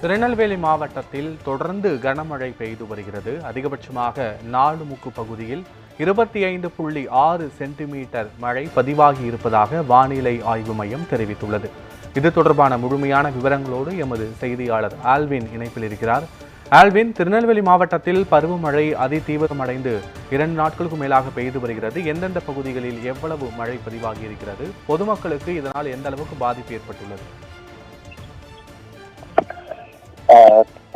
திருநெல்வேலி மாவட்டத்தில் தொடர்ந்து கனமழை பெய்து வருகிறது. அதிகபட்சமாக நாலுமுக்கு பகுதியில் இருபத்தி ஐந்து புள்ளி ஆறு சென்டிமீட்டர் மழை பதிவாகி இருப்பதாக வானிலை ஆய்வு மையம் தெரிவித்துள்ளது. இது தொடர்பான முழுமையான விவரங்களோடு எமது செய்தியாளர் ஆல்வின் இணைப்பில் இருக்கிறார். ஆல்வின் திருநெல்வேலி மாவட்டத்தில் பருவமழை அதிதீவிரமடைந்து இரண்டு நாட்களுக்கு மேலாக பெய்து வருகிறது. எந்தெந்த பகுதிகளில் எவ்வளவு மழை பதிவாகி இருக்கிறது? பொதுமக்களுக்கு இதனால் எந்த அளவுக்கு பாதிப்பு ஏற்பட்டுள்ளது?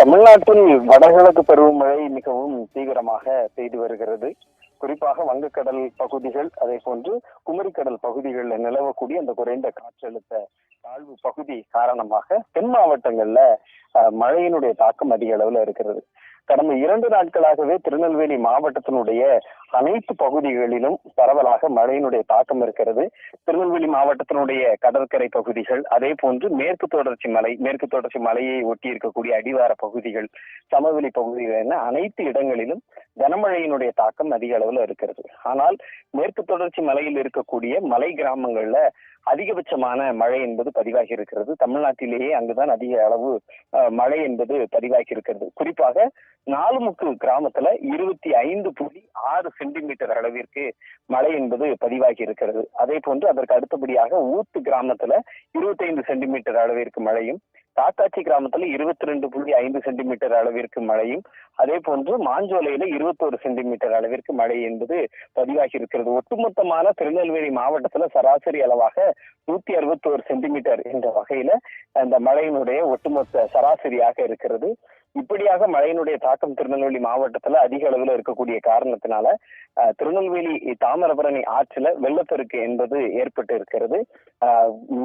தமிழ்நாட்டில் வடகிழக்கு பருவமழை மிகவும் தீவிரமாக பெய்து வருகிறது. குறிப்பாக வங்கக்கடல் பகுதிகள் அதே போன்று குமரிக்கடல் பகுதிகளில் நிலவக்கூடிய அந்த குறைந்த காற்றழுத்த தாழ்வு பகுதி காரணமாக தென் மாவட்டங்கள்ல மழையினுடைய தாக்கம் அதிக அளவுல இருக்கிறது. கடந்த இரண்டு நாட்களாகவே திருநெல்வேலி மாவட்டத்தினுடைய அனைத்து பகுதிகளிலும் பரவலாக மழையினுடைய தாக்கம் இருக்கிறது. திருநெல்வேலி மாவட்டத்தினுடைய கடற்கரை பகுதிகள் அதே போன்று மேற்கு தொடர்ச்சி மலை மேற்கு தொடர்ச்சி மலையை ஒட்டி இருக்கக்கூடிய அடிவார பகுதிகள் சமவெளி பகுதிகள் என அனைத்து இடங்களிலும் கனமழையினுடைய தாக்கம் அதிக அளவுல இருக்கிறது. ஆனால் மேற்கு தொடர்ச்சி மலையில் இருக்கக்கூடிய மலை கிராமங்கள்ல அதிகபட்சமான மழை என்பது பதிவாகி இருக்கிறது. தமிழ்நாட்டிலேயே அங்குதான் அதிக அளவு மழை என்பது பதிவாகி இருக்கிறது. குறிப்பாக நாலுமுக்கு கிராமத்துல இருபத்தி ஐந்து புள்ளி ஆறு சென்டிமீட்டர் அளவிற்கு மழை என்பது பதிவாகி இருக்கிறது. அதே போன்று அதற்கு அடுத்தபடியாக ஊத்து கிராமத்துல இருபத்தி ஐந்து சென்டிமீட்டர் அளவிற்கு மழையும் காக்காட்சி கிராமத்துல இருபத்தி ரெண்டு புள்ளி ஐந்து சென்டிமீட்டர் அளவிற்கு மழையும் அதே போன்று மாஞ்சோலையில இருபத்தோரு சென்டிமீட்டர் அளவிற்கு மழை என்பது பதிவாகி இருக்கிறது. ஒட்டுமொத்தமான திருநெல்வேலி மாவட்டத்துல சராசரி அளவாக நூத்தி அறுபத்தோரு சென்டிமீட்டர் என்ற வகையில அந்த மழையினுடைய ஒட்டுமொத்த சராசரியாக இருக்கிறது. இப்படியாக மழையினுடைய தாக்கம் திருநெல்வேலி மாவட்டத்துல அதிக அளவுல இருக்கக்கூடிய காரணத்தினால அஹ், திருநெல்வேலி தாமிரபரணி ஆற்றுல வெள்ளப்பெருக்கு என்பது ஏற்பட்டு இருக்கிறது.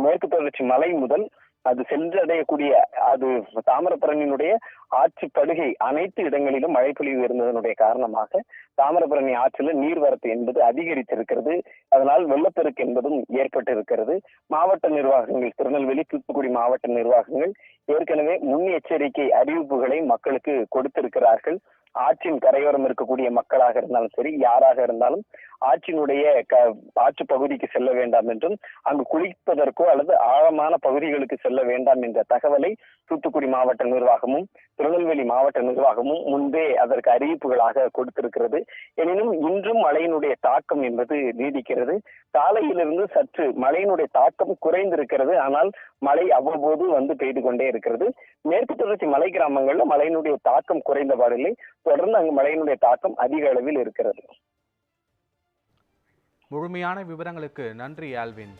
மேற்கு தொடர்ச்சி மலை முதல் அது சென்றடையக்கூடிய அது தாமிரபரணியினுடைய ஆற்று படுகை அனைத்து இடங்களிலும் மழை பொழிவு இருந்ததனுடைய காரணமாக தாமிரபரணி ஆற்றில் நீர்வரத்து என்பது அதிகரித்திருக்கிறது. அதனால் வெள்ளப்பெருக்கு என்பதும் ஏற்பட்டு இருக்கிறது மாவட்ட நிர்வாகங்கள் திருநெல்வேலி தூத்துக்குடி மாவட்ட நிர்வாகங்கள் ஏற்கனவே முன்னெச்சரிக்கை அறிவிப்புகளை மக்களுக்கு கொடுத்திருக்கிறார்கள். ஆற்றின் கரையோரம் இருக்கக்கூடிய மக்களாக இருந்தாலும் சரி யாராக இருந்தாலும் ஆற்றினுடைய க ஆற்று பகுதிக்கு செல்ல வேண்டாம் என்றும் அங்கு குளிப்பதற்கோ அல்லது ஆழமான பகுதிகளுக்கு செல்ல வேண்டாம் என்ற தகவலை தூத்துக்குடி மாவட்ட நிர்வாகமும் திருநெல்வேலி மாவட்ட நிர்வாகமும் முன்பே அதற்கு அறிவிப்புகளாக கொடுத்திருக்கிறது. எனினும் இன்றும் மழையினுடைய தாக்கம் என்பது நீடிக்கிறது. காலையிலிருந்து சற்று மழையினுடைய தாக்கம் குறைந்திருக்கிறது. ஆனால் மழை அவ்வப்போது வந்து பெய்து கொண்டே இருக்கிறது. மேற்கு தொடர்ச்சி மலை கிராமங்கள்ல மழையினுடைய தாக்கம் குறைந்த குறைந்தபாடில்லை தொடர்ந்து அங்கு மழையினுடைய தாக்கம் அதிக அளவில் இருக்கிறது. முழுமையான விவரங்களுக்கு நன்றி ஆல்வின்.